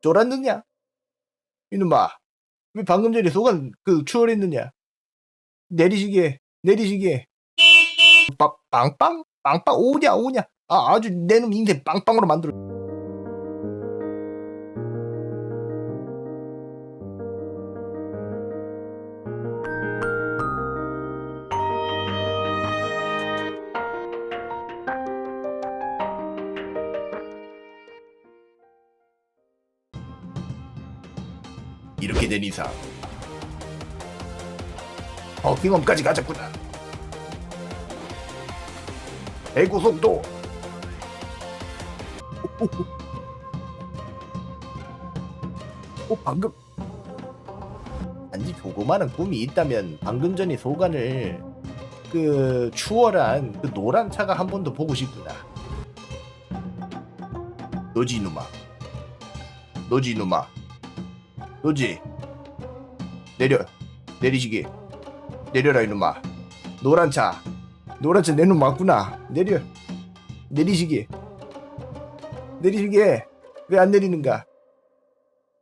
쫄았느냐? 이놈아, 왜 방금 전에 소관 그 추월했느냐? 내리시게, 내리시게. 빠, 빵빵? 빵빵 오냐, 오냐? 아, 아주 내 놈 인생 빵빵으로 만들어. 이렇게 된 이상 버킹엄까지 가졌구나. 대고속도. 어 방금. 단지 조그마한 꿈이 있다면 방금 전에 소관을 그 추월한 그 노란 차가 한 번 더 보고 싶구나. 너지 이놈아 너지 이놈아 너지? 내려 내리시게. 내려라 이놈아. 노란 차. 노란 차내놈 맞구나. 내려. 내리시게. 내리시게. 왜안 내리는가?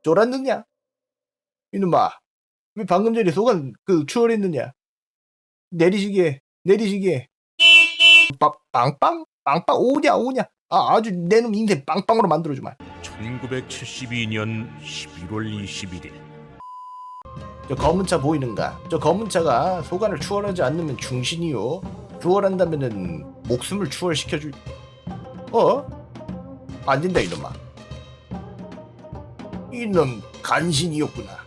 쫄았느냐? 이놈아. 왜 방금 전에 소관 그 추월했느냐? 내리시게. 빠, 빵빵? 빵빵? 오냐 오냐? 아 아주 내 놈 인생 빵빵으로 만들어주마 1972년 11월 21일 저 검은 차 보이는가? 저 검은 차가 소관을 추월하지 않으면 중신이요. 추월한다면은 목숨을 추월시켜줄. 어? 안 된다 이놈아. 이놈 간신이었구나.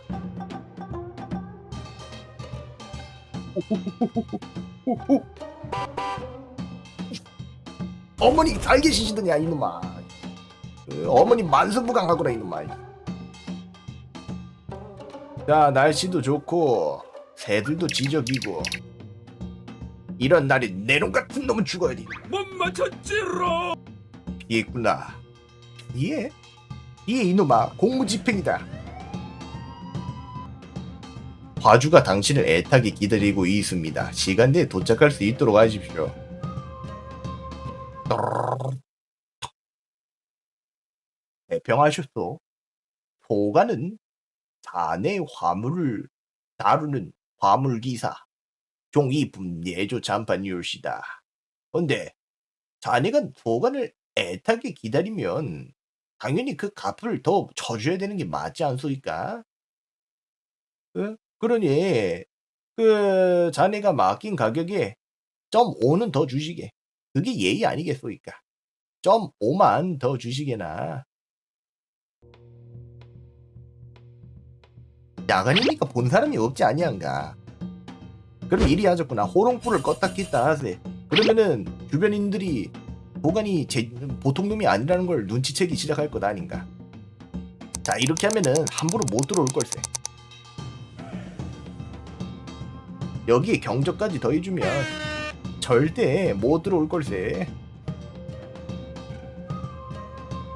어머니 잘 계시시더냐 이놈아. 그 어머니 만수무강하구나 이놈아. 자 날씨도 좋고 새들도 지저귀고 이런 날이 내놈 같은 놈은 죽어야지 못 맞췄지로. 피했구나. 예? 예 이놈아. 공무집행이다. 화주가 당신을 애타게 기다리고 있습니다. 시간대에 도착할 수 있도록 하십시오 대평하셨소 소가는 자네 화물을 다루는 화물기사 종이품 예조 잠판이올시다. 근데 자네가 소관을 애타게 기다리면 당연히 그 값을 더 쳐줘야 되는 게 맞지 않소이까? 어? 그러니 그 자네가 맡긴 가격에 점 5는 더 주시게. 그게 예의 아니겠소이까? 점 5만 더 주시게나. 야간이니까 본 사람이 없지 아니한가. 그럼 일이 하셨구나. 호롱불을 껐다 켰다 하세. 그러면은 주변인들이 보관이 제, 보통 놈이 아니라는 걸 눈치채기 시작할 것 아닌가. 자 이렇게 하면은 함부로 못 들어올 걸세. 여기에 경적까지 더해주면 절대 못 들어올 걸세.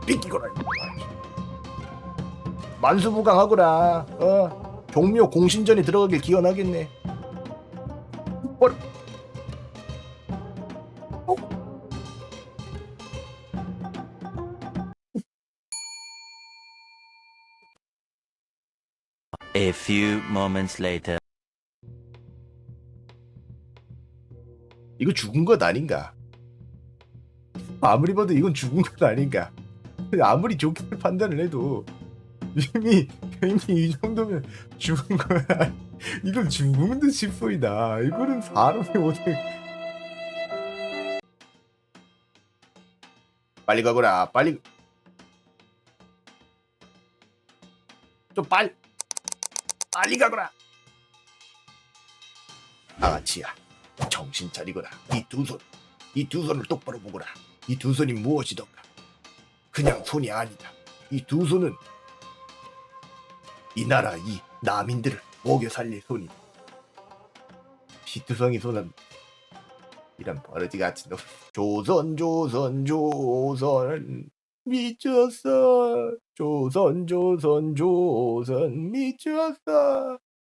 삐끼거라. 만수무강하구나. 어. 종묘 공신전에 들어가길 기원하겠네. 어? 어? A few moments later. 이거 죽은 것 아닌가? 아무리 봐도 이건 죽은 것 아닌가? 아무리 좋게 판단을 해도 이미 이미 이 정도면 죽은 거야. 이건 죽은 듯 싶소이다. 이거는 사람이 어떻게 빨리 가거라. 빨리 좀 빨리 빨리 가거라. 아가치야. 정신 차리거라. 이 두 손, 이 두 손을 똑바로 보거라. 이 두 손이 무엇이던가. 그냥 손이 아니다. 이 두 손은 이 나라 이 남인들을 먹여 살릴 손이. 피투성이 손은 이런 버러지 같은 놈. 조선 조선 조선 미쳤어. 조선 조선 조선 미쳤어.